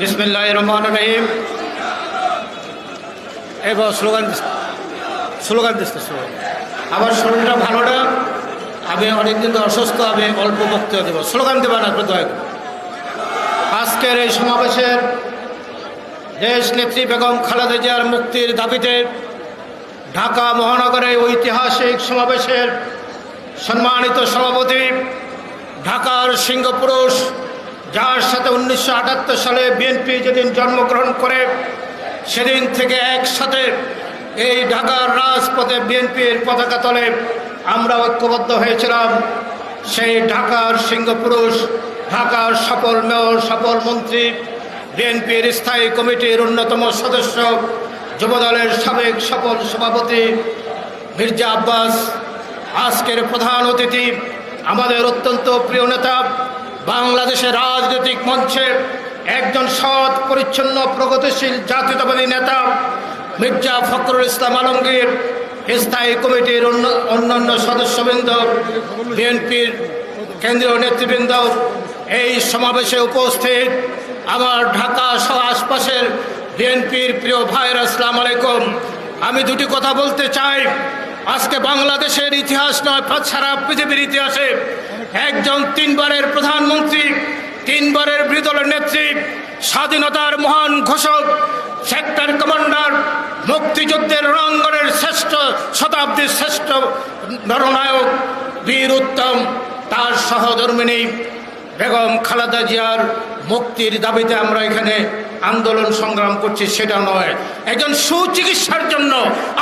বিসমিল্লাহ এবার slogan slogan দিচ্ছে স্লোগান। আমার শরীরটা ভালো না, আমি অনেকদিন অসুস্থ, আমি অল্প বক্তব্য দেবো। স্লোগান দেবেন আপনি দয়া করে। আজকের এই সমাবেশের দেশ নেত্রী বেগম খালেদা জিয়ার মুক্তির দাবিতে ঢাকা মহানগরে ঐতিহাসিক সমাবেশের সম্মানিত সভাপতি ঢাকার সিংহপুরুষ যার সাথে উনিশশো আটাত্তর সালে বিএনপি যেদিন জন্মগ্রহণ করে, সেদিন থেকে একসাথে এই ঢাকার রাজপথে বিএনপির পতাকা তলে আমরা ঐক্যবদ্ধ হয়েছিলাম। সেই ঢাকার সিংহপুরুষ, ঢাকার সফল মেয়র, সফল মন্ত্রী, বিএনপির স্থায়ী কমিটির অন্যতম সদস্য, যুবদলের সাবেক সফল সভাপতি মির্জা আব্বাস, আজকের প্রধান অতিথি, আমাদের অত্যন্ত প্রিয় নেতা বাংলাদেশের রাজনৈতিক মঞ্চে একজন সৎ, পরিচ্ছন্ন, প্রগতিশীল জাতীয়তাবাদী নেতা মির্জা ফখরুল ইসলাম আলমগীর, স্থায়ী কমিটির অন্য, অন্যান্য সদস্যবৃন্দ, বিএনপির কেন্দ্রীয় নেতৃবৃন্দ এই সমাবেশে উপস্থিত আমার ঢাকা সহ আশপাশের বিএনপির প্রিয় ভাইরা আসসালাম আলাইকুম। আমি দুটি কথা বলতে চাই। আজকে বাংলাদেশের ইতিহাস নয় সারা পৃথিবীর ইতিহাসে একজন তিনবারের প্রধানমন্ত্রী, তিনবারের বিরোধী নেত্রী, স্বাধীনতার মহান ঘোষক সেক্টর কমান্ডার মুক্তিযুদ্ধের রণাঙ্গনের শ্রেষ্ঠ, শতাব্দীর শ্রেষ্ঠ নরনায়ক, বীর উত্তম, তার সহধর্মিনী বেগম খালেদা জিয়ার মুক্তির দাবিতে আমরা এখানে আন্দোলন সংগ্রাম করছি সেটা নয়। একজন সুচিকিৎসার জন্য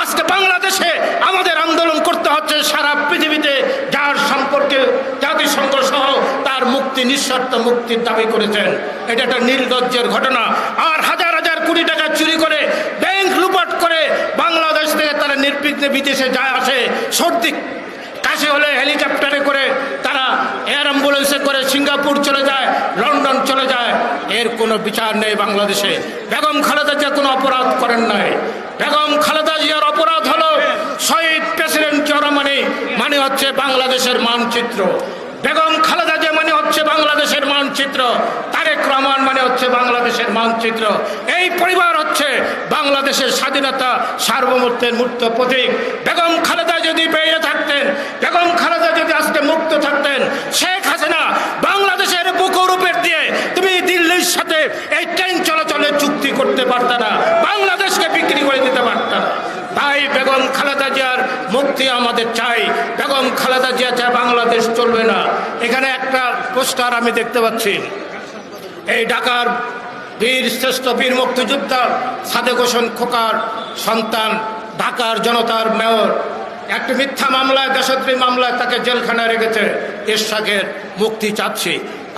আজকে বাংলাদেশে আমাদের আন্দোলন করতে হচ্ছে সারা পৃথিবীতে, যার সম্পর্কে জাতিসংঘ সহ তার মুক্তি নিঃশর্ত মুক্তির দাবি করেছেন। এটা একটা নির্লজ্জের ঘটনা। আর হাজার হাজার কোটি টাকা চুরি করে, ব্যাংক লুপাট করে বাংলাদেশ থেকে তারা নির্বিঘ্নে বিদেশে যায়, আসে। সর্দি কাশি হলে হেলিকপ্টারে করে তারা এয়ার অ্যাম্বুলেন্সে করে সিঙ্গাপুর চলে যায়, লন্ডন এর কোনো বিচার নেই বাংলাদেশে। বেগম খালেদা জিয়া কোনো অপরাধ করেন নাই। বেগম খালেদা জিয়ার অপরাধ হলো শহীদ প্রেসিডেন্ট জরামানি মানে হচ্ছে বাংলাদেশের মানচিত্র। বেগম খালেদা জিয়া মানে হচ্ছে বাংলাদেশের মানচিত্র। তারেক রহমান মানে হচ্ছে বাংলাদেশের মানচিত্র। এই পরিবার হচ্ছে বাংলাদেশের স্বাধীনতা সার্বভৌমত্বের মূর্ত প্রতীক। বেগম খালেদা যদি বেরিয়ে থাকতেন, বেগম খালেদা যদি আজকে মুক্ত থাকতেন, শেখ হাসিনা বাংলাদেশের বুকুরূপের দিয়ে তুমি দিল্লির সাথে এই ট্রেন চলাচলের চুক্তি করতে পারত না, বাংলাদেশকে বিক্রি করে দিতে পারত না। তাই বেগম খালেদা জিয়ার মুক্তি আমাদের চাই। বেগম খালেদা জিয়া চায় বাংলাদেশ চলবে না। এখানে একটা পোস্টার আমি দেখতে পাচ্ছি। এই ঢাকার বীর, শ্রেষ্ঠ বীর মুক্তিযোদ্ধা সাদেক হোসেন খোকার সন্তান, ঢাকার জনতার মেয়র একটি মিথ্যা মামলায় দেশত্রী মামলায় তাকে জেলখানায় রেখেছে এরশাকের মুক্তি চাচ্ছি।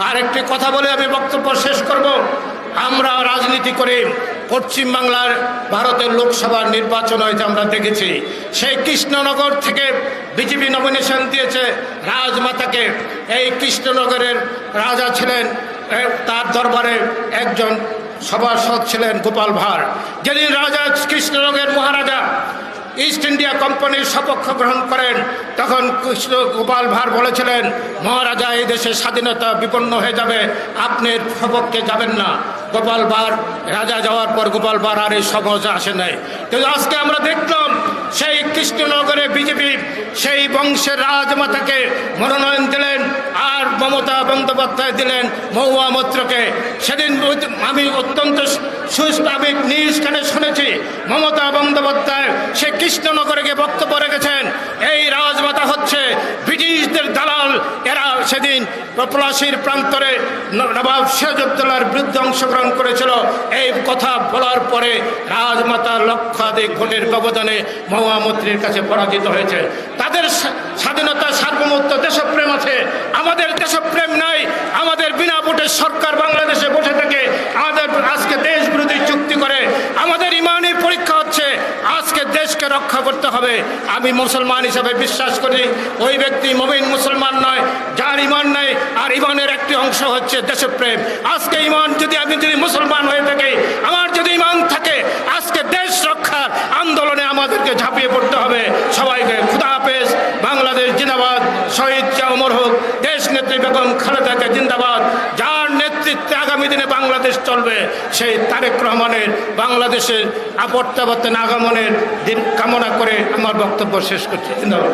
আর একটি কথা বলে আমি বক্তব্য শেষ করব। আমরা রাজনীতি করে পশ্চিমবাংলার ভারতের লোকসভার নির্বাচন হয়েছে আমরা দেখেছি। সেই কৃষ্ণনগর থেকে বিজেপি নমিনেশন দিয়েছে রাজমাতাকে। এই কৃষ্ণনগরের রাজা ছিলেন তার দরবারে একজন সভাসদ ছিলেন গোপাল ভাঁড়। যেদিন রাজা কৃষ্ণনগরের মহারাজা ইস্ট ইন্ডিয়া কোম্পানির সপক্ষ গ্রহণ করেন। তখন কৃষ্ণ গোপাল ভাঁড় বলেছিলেন, মহারাজা, এই দেশের স্বাধীনতা বিপন্ন হয়ে যাবে। আপনি সপক্ষে যাবেন না। গোপাল ভাঁড়, রাজা যাওয়ার পর গোপাল ভাঁড় আর এই সমাজে আসে নাই। কিন্তু আজকে আমরা দেখলাম, সেই কৃষ্ণনগরে বিজেপি সেই বংশের রাজমাতাকে মনোনয়ন দিলেন আর মমতা বন্দ্যোপাধ্যায় দিলেন মহুয়া মৈত্রকে সেদিন আমি অত্যন্ত কানে শুনেছি, মমতা বন্দ্যোপাধ্যায় সে কৃষ্ণনগরে গিয়ে বক্তব্য রেখেছেন। এই রাজমাতা হচ্ছে ব্রিটিশদের দালাল। এরা সেদিন পলাশির প্রান্তরে নবাব সিরাজউদ্দৌলার বিরুদ্ধে অংশগ্রহণ করেছিল। এই কথা বলার পরে রাজমাতা লক্ষাধিক ভোটের ব্যবধানে মহামন্ত্রীর কাছে পরাজিত হয়েছে। তাদের স্বা- স্বাধীনতা সার্বভৌমত্ব দেশপ্রেম আছে। আমাদের দেশপ্রেম নাই। আমাদের বিনা ভোটের সরকার বাংলাদেশে বসে থাকে। আমাদের আজকে দেশ বিরোধী চুক্তি করে আমাদের ইমানই পরীক্ষা হচ্ছে আজকে দেশকে রক্ষা করতে হবে। আমি মুসলমান হিসাবে বিশ্বাস করি, ওই ব্যক্তি মবিন মুসলমান নয়, যার ইমান নাই, আর ইমানের একটি অংশ হচ্ছে দেশপ্রেম। আজকে ইমান যদি আমি যদি মুসলমান হয়ে থাকি, আমার যদি ইমান থাকে, আজকে দেশ রক্ষার আন্দোলনে আমাদেরকে ঝাঁপিয়ে পড়তে হবে। সবাইকে খুদা হাফেজ, বাংলাদেশ জিন্দাবাদ, শহীদ শাহ অমর হোক, দেশ নেত্রী বেগম খালেদাকে জিন্দাবাদ আগামী দিনে বাংলাদেশ চলবে, সেই তারেক রহমানের বাংলাদেশের আপত্তাবর্তন আগমনের দিন কামনা করে আমার বক্তব্য শেষ করছি। ধন্যবাদ।